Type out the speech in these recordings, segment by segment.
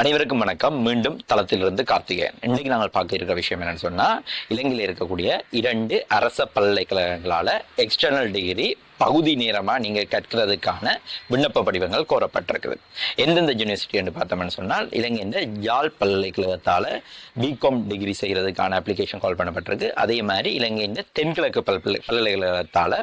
அனைவருக்கும் வணக்கம். மீண்டும் தளத்திலிருந்து கார்த்திகேயன். இன்றைக்கு நாங்கள் பார்க்க இருக்கிற விஷயம் என்னன்னு சொன்னா இலங்கையில் இருக்கக்கூடிய இரண்டு அரச பல்கலைக்கழகங்களால எக்ஸ்டர்னல் டிகிரி பகுதி நேரமாக நீங்கள் கற்கிறதுக்கான விண்ணப்ப படிவங்கள் கோரப்பட்டிருக்குது. எந்தெந்த யூனிவர்சிட்டி என்று பார்த்தோம்னு சொன்னால் இலங்கையின் யாழ் பல்கலைக்கழகத்தால் பிகாம் டிகிரி செய்கிறதுக்கான அப்ளிகேஷன் கால் பண்ணப்பட்டிருக்கு. அதே மாதிரி இலங்கையின் தென்கிழக்கு பல்கலை பல்கலைக்கழகத்தால்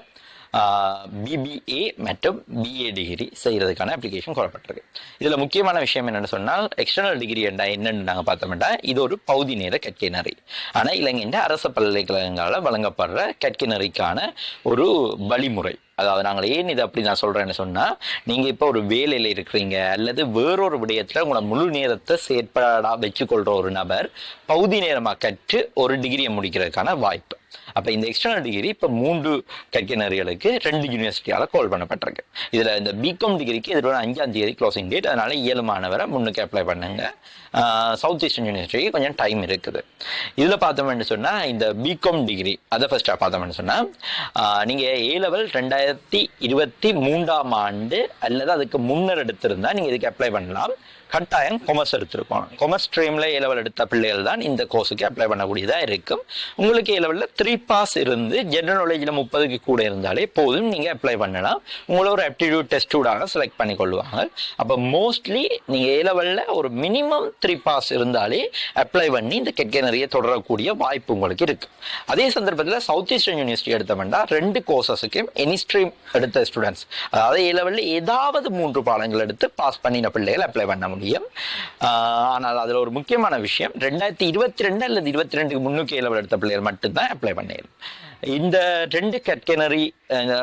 பிபிஏ மற்றும் பிஏ டிகிரி செய்கிறதுக்கான அப்ளிகேஷன் கோரப்பட்டிருக்கு. இதில் முக்கியமான விஷயம் என்னென்னு சொன்னால் எக்ஸ்டர்னல் டிகிரி என்றா என்னென்னு நாங்கள் பார்த்தோம்னா இது ஒரு பகுதி நேர கற்கைநெறி ஆனால் இலங்கையின் அரச பல்கலைக்கழகங்களால் வழங்கப்படுற கற்கைநெறிக்கான ஒரு வழிமுறை. அதாவது நாங்கள் ஏன் இது அப்படி நான் சொல்கிறேன்னு சொன்னால் நீங்கள் இப்போ ஒரு வேலையில் இருக்கிறீங்க அல்லது வேறொரு விடயத்தில் உங்களை முழு நேரத்தை செயற்படா வச்சுக்கொள்கிற ஒரு நபர் பகுதி நேரமாக கற்று ஒரு டிகிரியை முடிக்கிறதுக்கான வாய்ப்பு. அப்போ இந்த எக்ஸ்டர்னல் டிகிரி இப்போ மூன்று கற்கைநறிகளுக்கு ரெண்டு யூனிவர்சிட்டியால் கால் பண்ணப்பட்டிருக்கு. இதில் இந்த பிகாம் டிகிரிக்கு இதோட அஞ்சாம் தேதி க்ளோசிங் டேட் ஏழு இயலுமானவரை முன்னுக்கு அப்ளை பண்ணுங்க. சவுத் ஈஸ்டர்ன் யூனிவர்சிட்டிக்கு கொஞ்சம் டைம் இருக்குது. இதில் பார்த்தோம்னு சொன்னால் இந்த பிகாம் டிகிரி அதை ஃபஸ்ட்டாக பார்த்தோம்னு சொன்னால் நீங்கள் ஏ லெவல் ரெண்டாயிரத்தி இருபத்தி மூன்றாம் ஆண்டு அல்லது அதுக்கு முன்னர் எடுத்திருந்தா நீங்கள் இதுக்கு அப்ளை பண்ணலாம். கட்டாயம் கொமர்ஸ் எடுத்திருக்கணும். கொமர்ஸ் ஸ்ட்ரீமில் ஏ லெவல் எடுத்த பிள்ளைகள் தான் இந்த கோர்ஸுக்கு அப்ளை பண்ணக்கூடியதாக இருக்கும். உங்களுக்கு ஏ லெவலில் த்ரீ பாஸ் இருந்து ஜென்ரல் நாலேஜில் முப்பதுக்கு கூட இருந்தாலே போதும். நீங்கள் அப்ளை பண்ணலாம். உங்களை ஒரு ஆப்டிடியூட் டெஸ்டூடாக செலக்ட் பண்ணி கொள்வாங்க. அப்போ மோஸ்ட்லி நீங்கள் ஏ லெவலில் ஒரு மினிமம் த்ரீ பாஸ் இருந்தாலே அப்ளை பண்ணி இந்த கெட்கனரியை தொடரக்கூடிய வாய்ப்பு உங்களுக்கு இருக்குது அதே சந்தர்ப்பத்தில் சவுத் ஈஸ்டர்ன் யூனிவர்சிட்டி எடுத்தோம்னா ரெண்டு கோர்சஸுக்கும் எனி ஸ்ட்ரீம் எடுத்த ஸ்டூடெண்ட்ஸ் அதாவது ஏ லெவலில் ஏதாவது மூன்று பாடங்கள் எடுத்து பாஸ் பண்ணின பிள்ளைகள் அப்ளை பண்ண முடியும். ஆனால் அதில் ஒரு முக்கியமான விஷயம் ரெண்டாயிரத்தி இருபத்தி ரெண்டு அல்லது இருபத்தி ரெண்டுக்கு முன்னுக்கு ஏ லெவல் எடுத்த பிள்ளைகள் மட்டும்தான் அப்ளை பண்ணிடும் இந்த ரெண்டு கற்கிணறி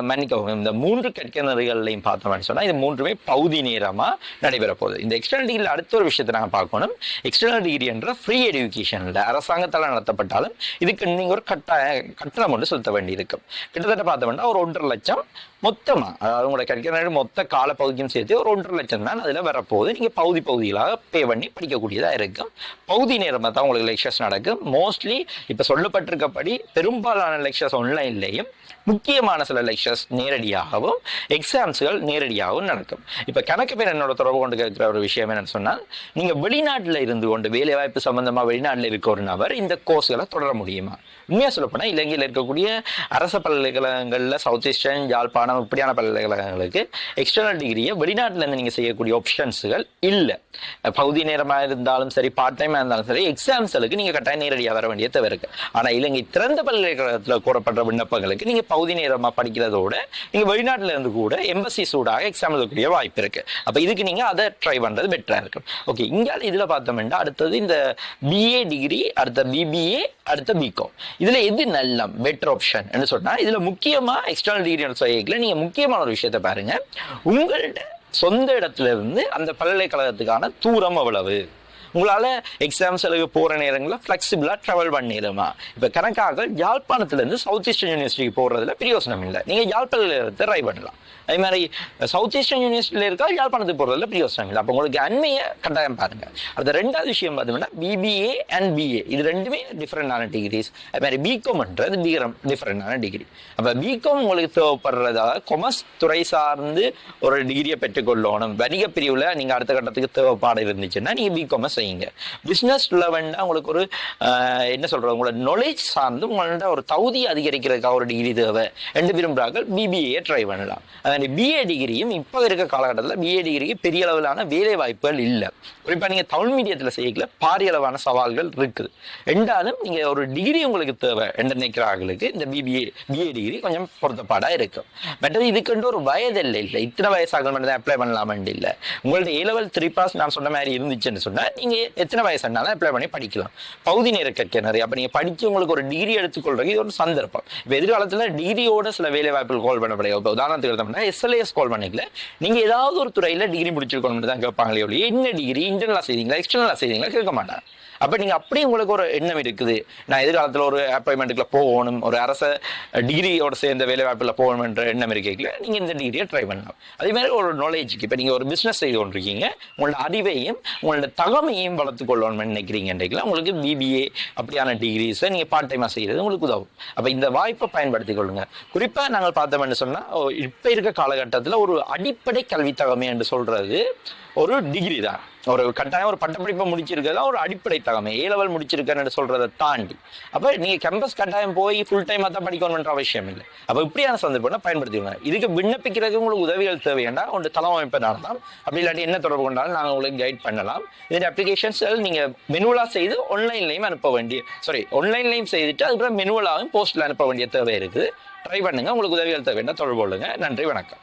மன்னிக்கவும் இந்த மூன்று கற்கிணறுகள்லையும் பார்த்தோம்னு சொன்னா இது மூன்றுமே பகுதி நேரமாக நடைபெற போகுது. இந்த எக்ஸ்டர்னல் டிகிரியில் அடுத்த ஒரு விஷயத்தை நாங்கள் பார்க்கணும். எக்ஸ்டர்னல் டிகிரி என்ற ஃப்ரீ எஜுகேஷனில் அரசாங்கத்தால் நடத்தப்பட்டாலும் இதுக்கு நீங்க ஒரு கட்டாய கட்டணம் ஒன்று செலுத்த வேண்டியிருக்கும் கிட்டத்தட்ட பார்த்தோம்னா ஒரு ஒன்றரை லட்சம் மொத்தமாக அதாவது உங்களோட கிடைக்கிற மொத்த காலப்பகுதியும் சேர்த்து ஒரு ஒன்றரை லட்சம் தான் அதில் வரப்போகுது. நீங்கள் பகுதி பகுதிகளாக பே பண்ணி படிக்கக்கூடியதாக இருக்கும். பகுதி நேரமாக தான் உங்களுக்கு லெக்சர்ஸ் நடக்கும். மோஸ்ட்லி இப்போ சொல்லப்பட்டிருக்கப்படி பெரும்பாலான லெக்சர்ஸ் ஆன்லைன்லேயும் முக்கியமான சில லெக்சர்ஸ் நேரடியாகவும் எக்ஸாம்ஸ்கள் நேரடியாகவும் நடக்கும். இப்போ கணக்கு பேர் என்னோட தொடர்பு கொண்டு கேட்குற ஒரு விஷயம் என்னன்னு சொன்னால் நீங்கள் வெளிநாட்டில் இருந்து கொண்டு வேலை வாய்ப்பு வெளிநாட்டில் வெளிநாட்டுல இருக்க ஒரு நபர் இந்த கோர்ஸ்களை தொடர முடியுமா? உண்மையாக சொல்லப்போனால் இலங்கையில் இருக்கக்கூடிய அரசு பல்கலைக்கழகங்களில் சவுத் ஈஸ்டர்ன் யாழ்ப்பாணம் இப்படியான பல்கலைக்கழகங்களுக்கு எக்ஸ்டர்னல் டிகிரியை வெளிநாட்டிலேருந்து நீங்கள் செய்யக்கூடிய ஆப்ஷன்ஸுகள் இல்லை. பகுதி நேரமா இருந்தாலும் சரி பார்ட் டைமா இருந்தாலும் சரி எக்ஸாம்ஸ்களுக்கு நீங்கள் கட்டாயம் நேரடியாக வர வேண்டிய தேவை இருக்குது ஆனால் இலங்கை திறந்த பல்கலைக்கழகத்தில் கூறப்படுற விண்ணப்பங்களுக்கு நீங்கள் பகுதி நேரமாக படிக்கிறதோட நீங்கள் வெளிநாட்டிலேருந்து கூட எம்பசி சூடாக எக்ஸாம் எழுதக்கூடிய வாய்ப்பு இருக்கு. அப்போ இதுக்கு நீங்கள் அதை ட்ரை பண்ணுறது பெட்டராக இருக்கும். ஓகே இங்கே இதில் பார்த்தோம்னா அடுத்தது இந்த பிஏ டிகிரி அடுத்த பிபிஏ அடுத்த பிகாம் இதில் எது நல்ல பெட்டர் ஆப்ஷன் சொன்னால் இதில் முக்கியமாக எக்ஸ்டர்னல் டிகிரி சொல்லிக்கல நீங்க முக்கியமான ஒரு விஷயத்தை பாருங்க. உங்கள்ட்ட சொந்த இடத்துல இருந்து அந்த பல்கலைக்கழகத்துக்கான தூரம் அவ்வளவு உங்களால் எக்ஸாம்ஸ் செலவு போகிற நேரங்களில் ஃப்ளெக்சிபிளாக ட்ராவல் பண்ணிடுமா இப்போ கணக்காக யாழ்ப்பாணத்துலேருந்து சவுத் ஈஸ்டர்ன் யூனிவர்சிட்டிக்கு போகிறதுல பிரயோசனம் இல்லை. நீங்கள் யாழ்ப்பாணத்தில் ட்ரை பண்ணலாம். அதே மாதிரி சவுத் ஈஸ்டர்ன் யூனிவர்சிட்டியில் இருக்கா யாழ்ப்பாணத்துக்கு போகிறதுல பிரயோசனம் இல்லை. அப்போ உங்களுக்கு அண்மையை கட்டாயம் பாருங்கள் அடுத்த ரெண்டாவது விஷயம் பார்த்தோம்னா பிபிஏ அண்ட் பிஏ இது ரெண்டுமே டிஃப்ரெண்டான டிகிரிஸ் அது மாதிரி பிகாம்ன்றது டிகிரம் டிஃப்ரெண்டான டிகிரி அப்போ பிகாம் உங்களுக்கு தேவைப்படுறதாக கொமர்ஸ் துறை சார்ந்து ஒரு டிகிரியை பெற்றுக்கொள்ளணும். வணிக பிரிவில் நீங்கள் அடுத்த கட்டத்துக்கு தேவைப்பாடு இருந்துச்சுன்னா நீங்கள் பிகாமை செய்யுங்க. பிஸ்னஸ் லெவன்னா உங்களுக்கு ஒரு என்ன சொல்றது உங்களோட நாலேஜ் சார்ந்து உங்களோட ஒரு தகுதி அதிகரிக்கிறதுக்காக ஒரு டிகிரி தேவை. ரெண்டு விரும்புகிறார்கள் பிபிஏ ட்ரை பண்ணலாம். அதே பிஏ டிகிரியும் இப்போ இருக்க காலகட்டத்தில் பிஏ டிகிரிக்கு பெரிய அளவிலான வேலை வாய்ப்புகள் இல்லை. குறிப்பாக நீங்கள் தமிழ் மீடியத்தில் செய்யல பாரிய அளவான சவால்கள் இருக்குது. ரெண்டாலும் நீங்கள் ஒரு டிகிரி உங்களுக்கு தேவை என்று நினைக்கிறார்களுக்கு இந்த பிபிஏ பிஏ டிகிரி கொஞ்சம் பொருத்தப்பாடாக இருக்கும். மற்றது இதுக்குண்டு ஒரு வயது இல்லை. இல்லை இத்தனை வயசாக மட்டும் அப்ளை பண்ணலாமென்று இல்லை. உங்கள்ட்ட ஏ லெவல் த்ரீ பாஸ் நான் சொன்ன மாதிரி இருந்துச்சுன்னு சொன்னால் நீங்கள் எத்தனை வயசுனாலும் அப்ளை பண்ணி படிக்கலாம். பகுதி நேர கற்கிணறு அப்போ நீங்கள் படித்து உங்களுக்கு ஒரு டிகிரி எடுத்துக்கொள்றது இது ஒரு சந்தர்ப்பம். இப்போ எதிர்காலத்தில் டிகிரியோட சில வேலை வாய்ப்புகள் கால் பண்ணப்படுது இப்போ உதாரணத்துக்கு எடுத்தோம்னா எஸ்எல்ஏஎஸ் கால் பண்ணிக்கல. நீங்கள் ஏதாவது ஒரு துறையில் டிகிரி முடிச்சிருக்கணும்னு தான் கேட்பாங்களே ஒழிய என்ன டிகிரி இன்டர்னலாக செய்தீங்களா எக்ஸ்டர்னலாக செய்தீங்களா கேட்க மாட்டாங்க. அப்ப நீங்க அப்படியே உங்களுக்கு ஒரு எண்ணம் இருக்குது. நான் எதிர்காலத்துல ஒரு அப்பாயின்மெண்ட்டுக்குள்ள போகணும் ஒரு அரச டிகிரியோட சேர்ந்த வேலை வாய்ப்பில் போகணுன்ற எண்ணம் இருக்கீங்கள நீங்க இந்த டிகிரியை ட்ரை பண்ணலாம். அதே மாதிரி ஒரு நாலேஜுக்கு இப்ப நீங்க ஒரு பிசினஸ் செய்து கொண்டிருக்கீங்க உங்களோட அறிவையும் உங்களோட தகமையும் வளர்த்து கொள்ளணும்னு நினைக்கிறீங்கன்றீங்களா உங்களுக்கு பிபிஏ அப்படியான டிகிரிஸை நீங்க பார்ட் டைமாக செய்கிறது உங்களுக்கு உதவும். அப்போ இந்த வாய்ப்பை பயன்படுத்திக் கொள்ளுங்க. குறிப்பா நாங்கள் பார்த்தோம்னு சொன்னா இப்போ இருக்க காலகட்டத்துல ஒரு அடிப்படை கல்வி தகமை என்று சொல்றது ஒரு டிகிரி தான். ஒரு கட்டாயம் ஒரு பட்டப்படிப்பை முடிச்சிருக்கிறதா ஒரு அடிப்படை தகமை. ஏ லெவல் முடிச்சிருக்கேன்னு சொல்றதை தாண்டி. அப்போ நீங்க கேம்பஸ் கட்டாயம் போய் ஃபுல் டைமாக தான் படிக்கணும்ன்ற அவசியம் இல்லை. அப்போ இப்படியான சந்தர்ப்பம்னா பயன்படுத்திக்கணும் இதுக்கு விண்ணப்பிக்கிறதுக்கு உங்களுக்கு உதவிகள் தேவையாண்டா ஒன்று தளவமைப்பை நடந்தால் அப்படி இல்லாட்டி என்ன தொடர்பு கொண்டாலும் நாங்கள் உங்களுக்கு கைட் பண்ணலாம். இதன் அப்ளிகேஷன்ஸ் நீங்க மெனுவலா செய்து ஆன்லைன்லையும் அனுப்ப வேண்டிய சாரி ஆன்லைன்லையும் செய்துட்டு அதுக்கப்புறம் மெனுவலாகவும் போஸ்ட்ல அனுப்ப வேண்டிய தேவை இருக்குது. ட்ரை பண்ணுங்க. உங்களுக்கு உதவிகள் தேவைன்னா தொடர்பு கொள்ளுங்க. நன்றி வணக்கம்.